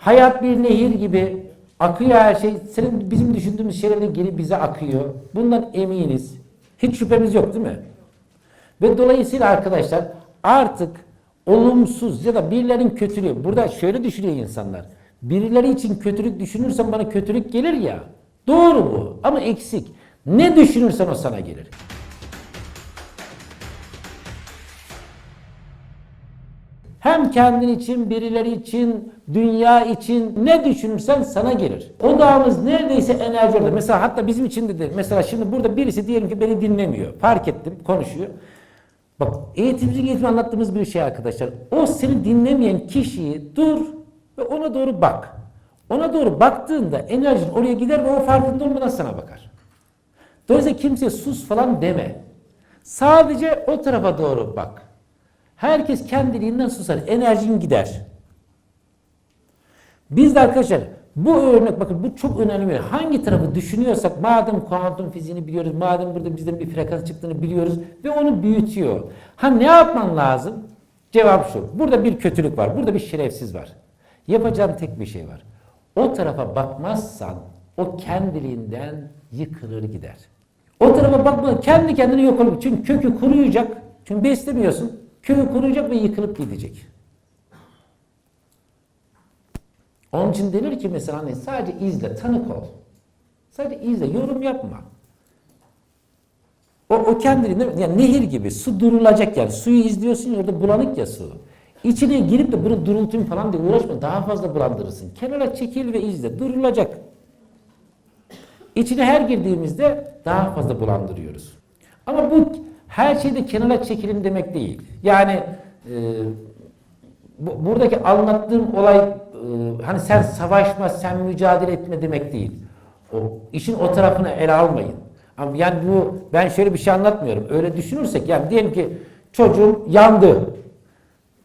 Hayat bir nehir gibi akıyor her şey. Senin bizim düşündüğümüz şeyler gelip bize akıyor. Bundan eminiz. Hiç şüphemiz yok değil mi? Ve dolayısıyla arkadaşlar artık olumsuz ya da birilerinin kötülüğü. Burada şöyle düşünüyor insanlar. Birileri için kötülük düşünürsen bana kötülük gelir ya. Doğru bu ama eksik. Ne düşünürsen o sana gelir. Hem kendin için, birileri için, dünya için ne düşünürsen sana gelir. Odağımız neredeyse enerji orada. Mesela hatta bizim için de, de mesela şimdi burada birisi diyelim ki beni dinlemiyor. Fark ettim, konuşuyor. Bak eğitimci eğitim anlattığımız bir şey arkadaşlar. O seni dinlemeyen kişiyi dur ve ona doğru bak. Ona doğru baktığında enerjin oraya gider ve o farkında olmadan sana bakar. Dolayısıyla kimseye sus falan deme. Sadece o tarafa doğru bak. Herkes kendiliğinden susar. Enerjin gider. Biz de arkadaşlar bu örnek bakın bu çok önemli. Hangi tarafı düşünüyorsak madem kuantum fiziğini biliyoruz, madem burada bizden bir frekans çıktığını biliyoruz ve onu büyütüyor. Ha ne yapman lazım? Cevap şu. Burada bir kötülük var. Burada bir şerefsiz var. Yapacağın tek bir şey var. O tarafa bakmazsan o kendiliğinden yıkılır gider. O tarafa bakma kendi kendine yok olur. Çünkü kökü kuruyacak. Çünkü beslemiyorsun. Kökü kuruyacak ve yıkılıp gidecek. Onun için denir ki mesela hani sadece izle, tanık ol. Sadece izle, yorum yapma. O, o kendiliğinden, yani nehir gibi su durulacak yani. Suyu izliyorsun orada bulanık ya su. İçine girip de bunu durultayım falan diye uğraşma. Daha fazla bulandırırsın. Kenara çekil ve izle. Durulacak. İçine her girdiğimizde daha fazla bulandırıyoruz. Ama bu her şeyde kenara çekilin demek değil. Yani e, bu, buradaki anlattığım olay e, hani sen savaşma, sen mücadele etme demek değil. O işin o tarafını ele almayın. Ama yani bu ben şöyle bir şey anlatmıyorum. Öyle düşünürsek yani diyelim ki çocuğum yandı.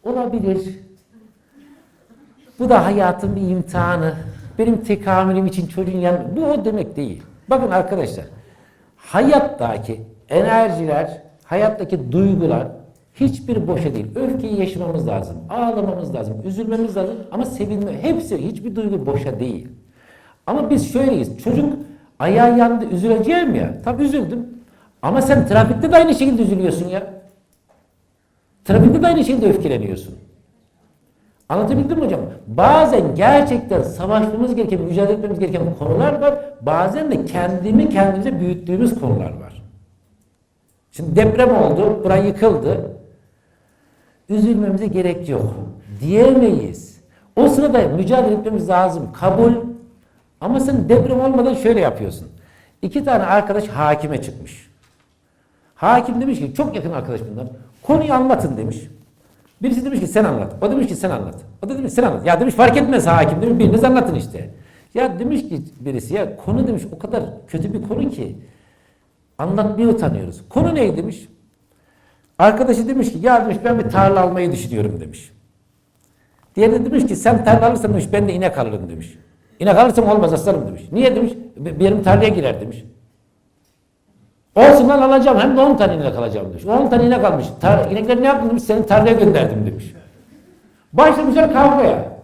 Olabilir. Bu da hayatın bir imtihanı. Benim tekamülüm için çocuğun yan bu o demek değil. Bakın arkadaşlar. Hayattaki enerjiler, hayattaki duygular hiçbir boşa değil. Öfkeyi yaşamamız lazım. Ağlamamız lazım. Üzülmemiz lazım. Ama sevinme. Hepsi hiçbir duygu boşa değil. Ama biz şöyleyiz. Çocuk ayağı yandı üzüleceğim ya. Tabii üzüldüm. Ama sen trafikte de aynı şekilde üzülüyorsun ya. Trafikte de aynı şekilde öfkeleniyorsun. Anlatabildim mi hocam? Bazen gerçekten savaşmamız gereken, mücadele etmemiz gereken konular var. Bazen de kendimi kendimize büyüttüğümüz konular var. Şimdi deprem oldu, burası yıkıldı. Üzülmemize gerek yok. Diyemeyiz. O sırada mücadele etmemiz lazım. Kabul. Ama sen deprem olmadan şöyle yapıyorsun. İki tane arkadaş hakime çıkmış. Hakim demiş ki çok yakın arkadaş bunlar. Konuyu anlatın demiş. Birisi demiş ki sen anlat. O demiş ki sen anlat. O da demiş sen anlat. Ya demiş fark etmez hakim demiş biriniz anlatın işte. Ya demiş ki birisi ya konu demiş o kadar kötü bir konu ki anlatmaya utanıyoruz. Konu ne demiş. Arkadaşı demiş ki ya demiş ben bir tarla almayı düşünüyorum demiş. Diğeri de demiş ki sen tarla alırsan demiş ben de inek alırım demiş. İnek alırsam olmaz aslanım demiş. Niye demiş? "Be- Benim tarlaya girer demiş. Olsun lan alacağım hem de 10 tane inek alacağım demiş. 10 tane inek almış. Tar inekleri ne yaptın demiş senin tarlaya gönderdim demiş. Başlamışlar kavgaya.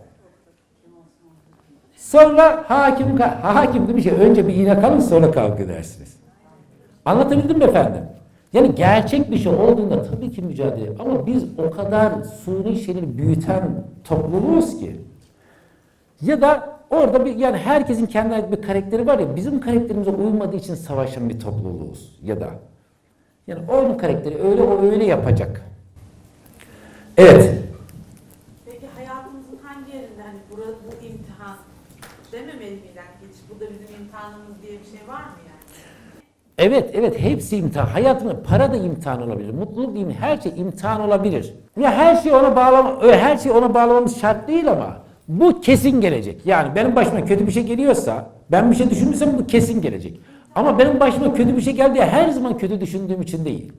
Sonra hakim, ka- hakim demiş ki önce bir inek alın sonra kavga edersiniz. Anlatabildim mi efendim? Yani gerçek bir şey olduğunda tabii ki mücadele. Ama biz o kadar suni şeyleri büyüten topluluğuz ki. Ya da orada bir yani herkesin kendine ait bir karakteri var ya bizim karakterimize uymadığı için savaşan bir topluluğuz ya da. Yani onun karakteri öyle o öyle yapacak. Evet. Peki hayatımızın hangi yerinde hani bu imtihan dememeli miyden hiç? Burada bizim imtihanımız diye bir şey var mı yani? Evet, evet hepsi imtihan. Hayatın para da imtihan olabilir. Mutluluk değil mi? Her şey imtihan olabilir. Ya her şey ona bağlama, ö, her şey ona bağlamamız şart değil ama bu kesin gelecek. Yani benim başıma kötü bir şey geliyorsa, ben bir şey düşünürsem bu kesin gelecek. Ama benim başıma kötü bir şey geldi ya her zaman kötü düşündüğüm için değil.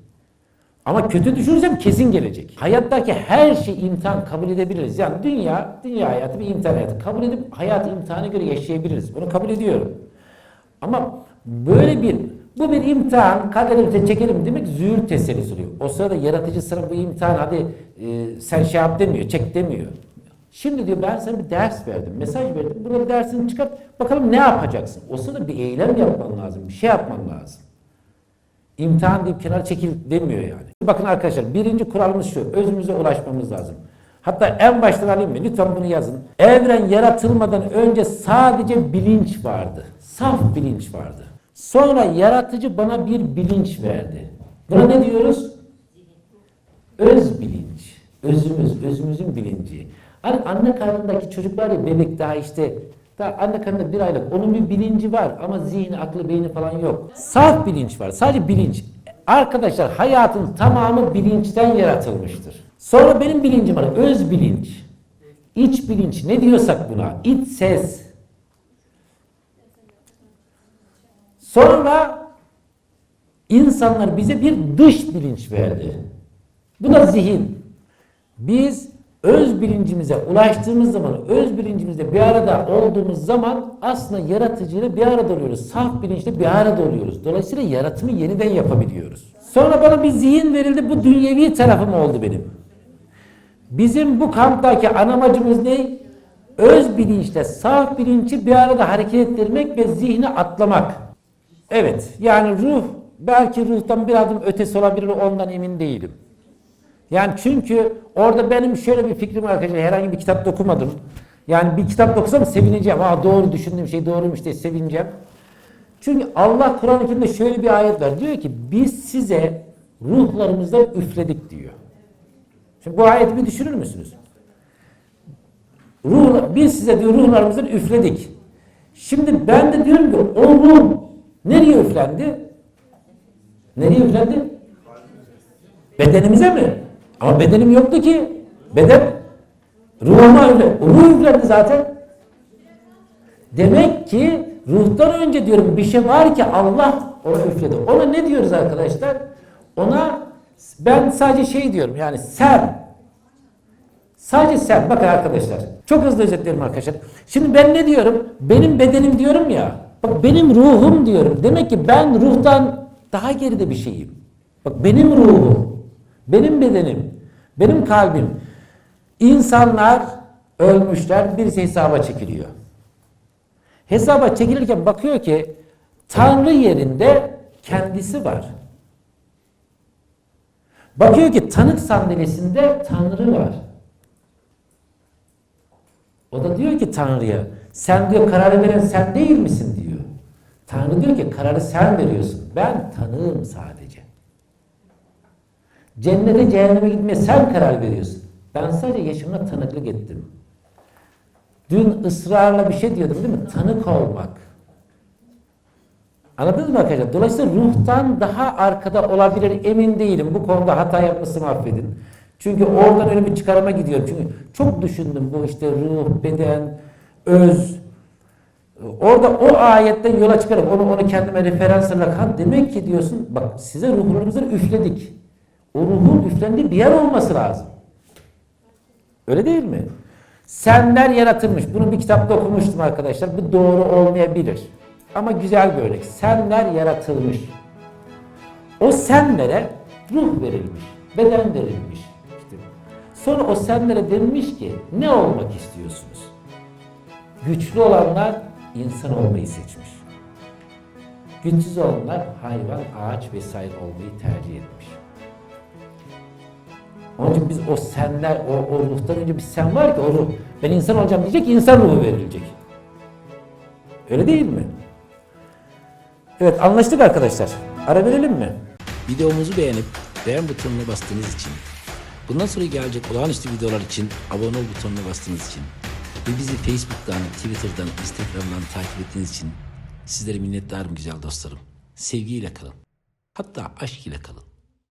Ama kötü düşünürsem kesin gelecek. Hayattaki her şey imtihan kabul edebiliriz. Yani dünya, dünya hayatı bir imtihan hayatı. Kabul edip hayatı imtihana göre yaşayabiliriz. Bunu kabul ediyorum. Ama böyle bir bu bir imtihan, kaderimize çekelim demek züğür tesellisi oluyor. O sırada yaratıcı sana bu imtihan hadi e, sen şey yap demiyor, çek demiyor. Şimdi diyor ben sana bir ders verdim, mesaj verdim. Burada dersini çıkart, bakalım ne yapacaksın? O sırada bir eylem yapman lazım, bir şey yapman lazım. İmtihan deyip kenara çekil demiyor yani. Bakın arkadaşlar birinci kuralımız şu. Özümüze ulaşmamız lazım. Hatta en baştan alayım mı? Lütfen bunu yazın. Evren yaratılmadan önce sadece bilinç vardı. Saf bilinç vardı. Sonra yaratıcı bana bir bilinç verdi. Buna ne diyoruz? Öz bilinç. Özümüz, özümüzün bilinci. Hani anne karnındaki çocuklar ya bebek daha işte daha anne karnında bir aylık onun bir bilinci var ama zihni, aklı, beyni falan yok. Saf bilinç var. Sadece bilinç. Arkadaşlar hayatın tamamı bilinçten yaratılmıştır. Sonra benim bilincim var. Öz bilinç. İç bilinç. Ne diyorsak buna? İç ses. Sonra insanlar bize bir dış bilinç verdi. Bu da zihin. Biz öz bilincimize ulaştığımız zaman, öz bilincimizde bir arada olduğumuz zaman aslında yaratıcıyla bir arada oluyoruz. Saf bilinçle bir arada oluyoruz. Dolayısıyla yaratımı yeniden yapabiliyoruz. Sonra bana bir zihin verildi. Bu dünyevi tarafım oldu benim. Bizim bu kamptaki anamacımız ne? Öz bilinçle saf bilinci bir arada hareket ettirmek ve zihni atlamak. Evet, yani ruh belki ruhtan bir adım ötesi olabilir ondan emin değilim. Yani çünkü orada benim şöyle bir fikrim var arkadaşlar. Herhangi bir kitap okumadım. Yani bir kitap okusam sevineceğim. Ha doğru düşündüğüm şey doğruymuş diye sevineceğim. Çünkü Allah Kur'an-ı Kerim'de şöyle bir ayet var. Diyor ki biz size ruhlarımızdan üfledik diyor. Şimdi bu ayeti bir düşünür müsünüz? Ruh, biz size diyor ruhlarımızdan üfledik. Şimdi ben de diyorum ki o ruh nereye üflendi? Nereye üflendi? Bedenimize mi? Ama bedenim yoktu ki. Beden ruhuma. O ruh üflendi zaten. Demek ki ruhtan önce diyorum bir şey var ki Allah onu üfledi. Ona ne diyoruz arkadaşlar? Ona ben sadece şey diyorum yani sen Sadece sen. Bakın arkadaşlar. Çok hızlı özetliyorum arkadaşlar. Şimdi ben ne diyorum? Benim bedenim diyorum ya. Bak benim ruhum diyorum. Demek ki ben ruhtan daha geride bir şeyim. Bak benim ruhum, benim bedenim, benim kalbim. İnsanlar ölmüşler, birisi hesaba çekiliyor. Hesaba çekilirken bakıyor ki Tanrı yerinde kendisi var. Bakıyor ki tanık sandalyesinde Tanrı var. O da diyor ki Tanrı'ya sen diyor kararı veren sen değil misin diyor. Tanrı diyor ki kararı sen veriyorsun. Ben tanığım sadece. Cennete cehenneme gitmeye sen karar veriyorsun. Ben sadece yaşamına tanıklık ettim. Dün ısrarla bir şey diyordum değil mi? Tanık olmak. Anladınız mı arkadaşlar? Dolayısıyla ruhtan daha arkada olabilir emin değilim. Bu konuda hata yapmışsam affedin. Çünkü oradan öyle bir çıkarıma gidiyorum. Çünkü çok düşündüm bu işte ruh, beden, öz. Orada o ayetten yola çıkarıp onu onu kendime referans olarak ha demek ki diyorsun bak size ruhlarımızı üfledik. O ruhun üflendiği bir yer olması lazım. Öyle değil mi? Senler yaratılmış. Bunu bir kitapta okumuştum arkadaşlar. Bu doğru olmayabilir. Ama güzel bir örnek. Senler yaratılmış. O senlere ruh verilmiş. Beden verilmiş. Sonra o senlere denilmiş ki ne olmak istiyorsunuz? Güçlü olanlar insan olmayı seçmiş. Güçsüz olanlar hayvan, ağaç vesaire olmayı tercih etmiş. Onun için biz o senler, o, o ruhtan önce bir sen var ki o ruh, ben insan olacağım diyecek, insan ruhu verilecek. Öyle değil mi? Evet anlaştık arkadaşlar. Ara verelim mi? Videomuzu beğenip beğen butonuna bastığınız için, bundan sonra gelecek olağanüstü videolar için abone ol butonuna bastığınız için ve bizi Facebook'tan, Twitter'dan, Instagram'dan takip ettiğiniz için sizlere minnettarım güzel dostlarım. Sevgiyle kalın. Hatta aşk ile kalın.